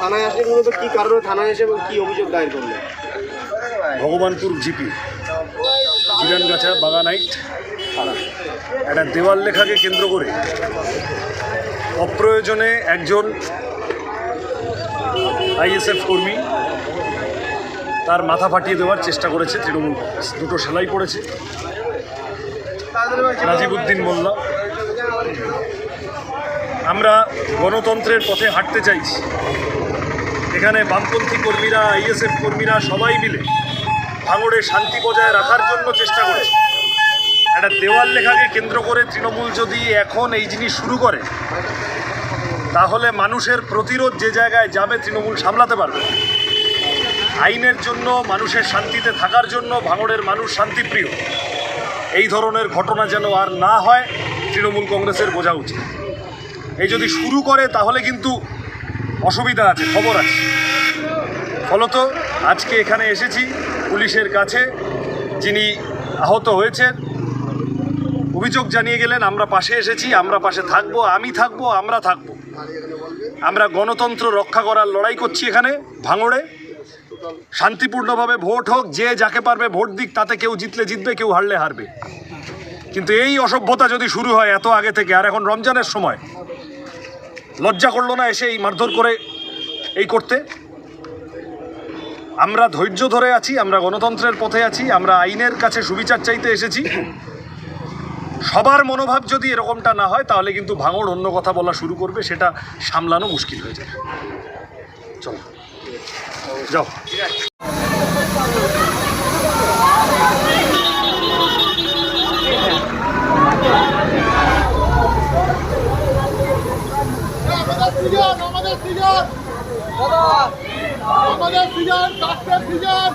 থানায় আসলে মূলত কি কারণে থানায় এসে এবং কি অভিযোগ দায়ের করলেন ভগবানপুর জিপি জিরানগাছা বাগানাইট একটা দেওয়াল লেখাকে কেন্দ্র করে অপ্রয়োজনে একজন আইএসএফ কর্মী তার মাথা ফাটিয়ে দেওয়ার চেষ্টা করেছে তৃণমূল কংগ্রেস। দুটো সেলাই পড়েছে। রাজিবুদ্দিন মোল্লা। আমরা গণতন্ত্রের পথে হাঁটতে চাইছি। এখানে বামপন্থী কর্মীরা আইএসএফ কর্মীরা সবাই মিলে ভাঙড়ে শান্তি বজায় রাখার জন্য চেষ্টা করেছে। একটা দেওয়াল লেখাকে কেন্দ্র করে তৃণমূল যদি এখন এই জিনিস শুরু করে, তাহলে মানুষের প্রতিরোধ যে জায়গায় যাবে তৃণমূল সামলাতে পারবে। আইনের জন্য, মানুষের শান্তিতে থাকার জন্য ভাঙড়ের মানুষ শান্তিপ্রিয়। এই ধরনের ঘটনা যেন আর না হয়, তৃণমূল কংগ্রেসের বোঝা উচিত। এই যদি শুরু করে, তাহলে কিন্তু অসুবিধা আছে, খবর আছে। ফলত আজকে এখানে এসেছি পুলিশের কাছে, যিনি আহত হয়েছেন। অভিযোগ জানিয়ে গেলেন, আমরা পাশে এসেছি, আমরা পাশে থাকব, আমি থাকব, আমরা থাকব। আমরা গণতন্ত্র রক্ষা করার লড়াই করছি এখানে, ভাঙড়ে। শান্তিপূর্ণভাবে ভোট হোক, যে যাকে পারবে ভোট দিক, তাতে কেউ জিতলে জিতবে, কেউ হারলে হারবে। কিন্তু এই অসভ্যতা যদি শুরু হয় এত আগে থেকে, আর এখন রমজানের সময়, লজ্জা করল না এসে এই মারধর করে এই করতে? আমরা ধৈর্য ধরে আছি, আমরা গণতন্ত্রের পথে আছি, আমরা আইনের কাছে সুবিচার চাইতে এসেছি। সবার মনোভাব যদি এরকমটা না হয়, তাহলে কিন্তু ভাঙড় অন্য কথা বলা শুরু করবে, সেটা সামলানো মুশকিল হয়ে যাবে। চলো। যাও। সিজন আমাদের সিজন। আমাদের সিজন চারটে সিজন।